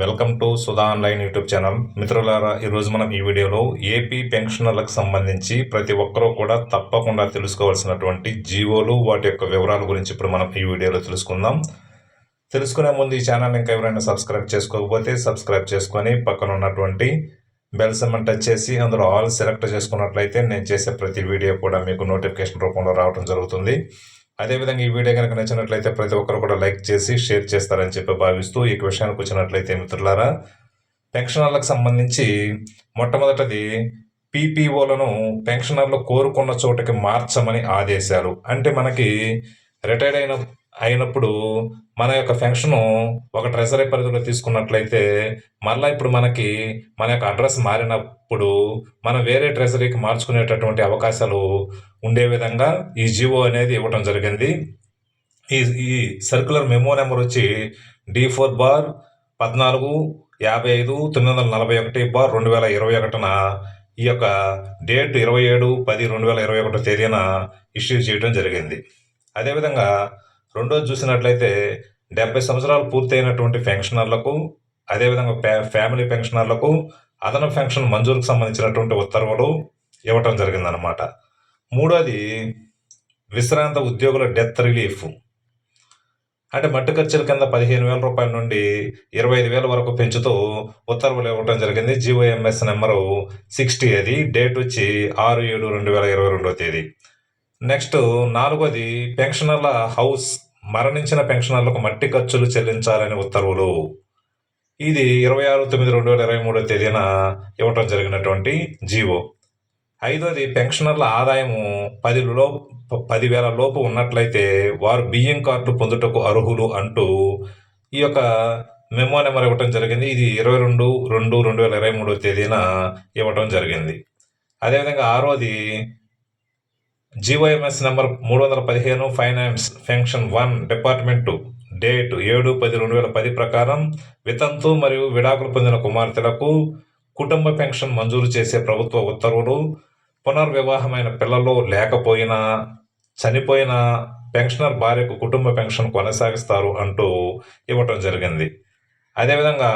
Welcome to Sudha online YouTube channel. మిత్రులారా ఈరోజు మనం ఈ వీడియోలో ఏపీ పెన్షనర్లకు సంబంధించి ప్రతి ఒక్కరూ కూడా తప్పకుండా తెలుసుకోవాల్సినటువంటి జీవోలు వాటి యొక్క వివరాల గురించి ఇప్పుడు మనం ఈ వీడియోలో తెలుసుకుందాం. తెలుసుకునే ముందు ఈ ఛానల్ ఇంకా ఎవరైనా సబ్స్క్రైబ్ చేసుకోకపోతే సబ్స్క్రైబ్ చేసుకొని పక్కన ఉన్నటువంటి బెల్ సెమన్ టచ్ చేసి అందులో ఆల్ సెలెక్ట్ చేసుకున్నట్లయితే నేను చేసే ప్రతి వీడియో కూడా మీకు నోటిఫికేషన్ రూపంలో రావడం జరుగుతుంది. అదేవిధంగా ఈ వీడియో కనుక నచ్చినట్లయితే ప్రతి ఒక్కరు కూడా లైక్ చేసి షేర్ చేస్తారని చెప్పి భావిస్తూ ఈ విషయానికి వచ్చినట్లయితే మిత్రులారా పెన్షనర్లకు సంబంధించి మొట్టమొదటిది పీపీఓలను పెన్షనర్లు కోరుకున్న చోటకి మార్చమని ఆదేశాలు. అంటే మనకి రిటైర్డ్ అయిన అయినప్పుడు మన యొక్క పెన్షన్ ఒక ట్రెజరీ పరిధిలో తీసుకున్నట్లయితే మళ్ళీ ఇప్పుడు మనకి మన యొక్క అడ్రస్ మారినప్పుడు మనం వేరే ట్రెజరీకి మార్చుకునేటటువంటి అవకాశాలు ఉండే విధంగా ఈ జివో అనేది ఇవ్వటం జరిగింది. ఈ ఈ సర్క్యులర్ మెమో నెంబర్ వచ్చి డి ఫోర్ బార్ పద్నాలుగు యాభై ఐదు తొమ్మిది వందల నలభై ఒకటి బార్ రెండు వేల ఇరవై ఒకటిన ఈ యొక్క డేట్ ఇరవై ఏడు పది రెండు వేల ఇరవై ఒకటో తేదీన ఇష్యూ చేయడం జరిగింది. అదేవిధంగా రెండోది చూసినట్లయితే డెబ్బై సంవత్సరాలు పూర్తయినటువంటి పెన్షనర్లకు అదేవిధంగా ఫ్యామిలీ పెన్షనర్లకు అదనపు పెన్షన్ మంజూరుకు సంబంధించినటువంటి ఉత్తర్వులు ఇవ్వటం జరిగిందనమాట మూడోది విశ్రాంత ఉద్యోగుల డెత్ రిలీఫ్. అంటే మట్టు ఖర్చుల కింద పదిహేను వేల రూపాయల నుండి ఇరవై ఐదు వేల వరకు పెంచుతూ ఉత్తర్వులు ఇవ్వడం జరిగింది. జిఓఎంఎస్ నెంబరు సిక్స్టీ అది డేట్ వచ్చి ఆరు ఏడు రెండు వేల ఇరవై రెండో తేదీ. నెక్స్ట్ నాలుగోది పెన్షనర్ల హౌస్ మరణించిన పెన్షనర్లకు మట్టి ఖర్చులు చెల్లించాలని ఉత్తర్వులు. ఇది ఇరవై ఆరు తొమ్మిది రెండు వేల ఇరవై మూడో తేదీన ఇవ్వటం జరిగినటువంటి జీవో. ఐదోది పెన్షనర్ల ఆదాయము పది లో పదివేల లోపు ఉన్నట్లయితే వారు బియ్యం కార్డు పొందుటకు అర్హులు అంటూ ఈ యొక్క మెమో నెంబర్ ఇవ్వటం జరిగింది. ఇది ఇరవై రెండు రెండు రెండు వేల ఇరవై మూడో తేదీన ఇవ్వటం జరిగింది. అదేవిధంగా ఆరోది జీవోఎంఎస్ నెంబర్ మూడు వందల పదిహేను finance function one department date ఏడు పది రెండు వేల పది ప్రకారం వితంతు మరియు విడాకులు పొందిన కుమార్తెలకు కుటుంబ పెన్షన్ మంజూరు చేసే ప్రభుత్వ ఉత్తర్వులు పునర్వివాహమైన పిల్లలు లేకపోయినా చనిపోయిన పెన్షనర్ భార్యకు కుటుంబ పెన్షన్ కొనసాగిస్తారు అంటూ ఇవ్వటం జరిగింది. అదేవిధంగా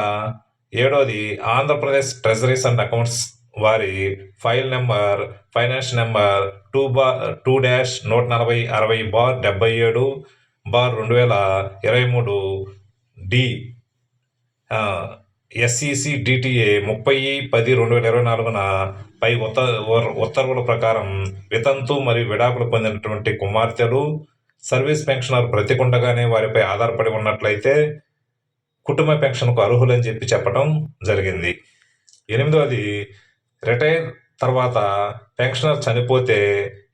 ఏడోది ఆంధ్రప్రదేశ్ ట్రెజరీస్ అండ్ అకౌంట్స్ వారి file number finance number two bar two dash నూట నలభై అరవై బార్ డెబ్బై ఏడు బార్ రెండు వేల ఇరవై మూడు డి. ఎస్ఈసి డిటిఏ ముప్పై పది రెండు వేల ఇరవై నాలుగున పై ఉత్త ఉత్తర్వుల ప్రకారం వితంతు మరియు విడాకులు పొందినటువంటి కుమార్తెలు సర్వీస్ పెన్షనర్ బ్రతికుండగానే వారిపై ఆధారపడి ఉన్నట్లయితే కుటుంబ పెన్షన్కు అర్హులని చెప్పి చెప్పడం జరిగింది. ఎనిమిదవది రిటైర్ తర్వాత పెన్షనర్ చనిపోతే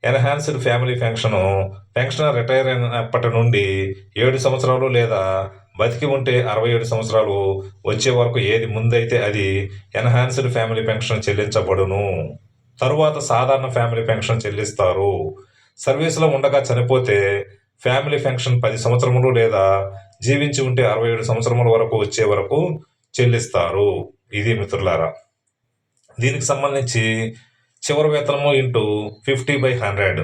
enhanced family pension pensioner retire అయినప్పటి నుండి ఏడు సంవత్సరాలు లేదా బతికి ఉంటే అరవై ఏడు సంవత్సరాలు వచ్చే వరకు ఏది ముందైతే అది ఎన్హాన్స్డ్ ఫ్యామిలీ పెన్షన్ చెల్లించబడును. తరువాత సాధారణ ఫ్యామిలీ పెన్షన్ చెల్లిస్తారు. సర్వీసులో ఉండగా చనిపోతే ఫ్యామిలీ పెన్షన్ పది సంవత్సరములు లేదా జీవించి ఉంటే అరవై ఏడు సంవత్సరముల వరకు వచ్చే వరకు చెల్లిస్తారు. ఇది మిత్రులారా. దీనికి సంబంధించి చివరి వేతనము ఇంటూ ఫిఫ్టీ బై హండ్రెడ్.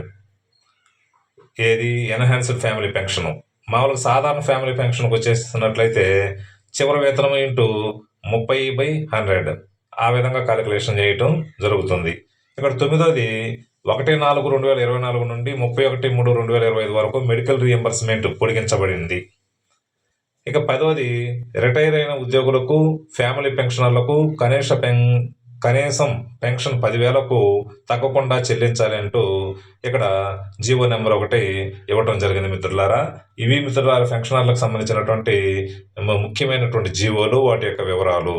ఏది? Enhanced family pension. మామూలుగా సాధారణ ఫ్యామిలీ పెన్షన్కి వచ్చేసినట్లయితే చివరి వేతనం ఇంటూ ముప్పై బై హండ్రెడ్. ఆ విధంగా క్యాలిక్యులేషన్ చేయటం జరుగుతుంది. ఇక్కడ తొమ్మిదోది ఒకటి నాలుగు రెండు వేల ఇరవై నాలుగు నుండి ముప్పై ఒకటి మూడు రెండు వేల ఇరవై ఐదు వరకు మెడికల్ రియంబర్స్మెంట్ పొడిగించబడింది. ఇక పదవది రిటైర్ అయిన ఉద్యోగులకు ఫ్యామిలీ పెన్షనర్లకు కనీస పెన్ కనీసం పెన్షన్ పదివేలకు తగ్గకుండా చెల్లించాలి అంటూ ఇక్కడ జీవో నెంబర్ ఒకటి ఇవ్వటం జరిగింది మిత్రులారా. ఇవి మిత్రులారా పెన్షనర్లకు సంబంధించినటువంటి ముఖ్యమైనటువంటి జీవోలు వాటి యొక్క వివరాలు.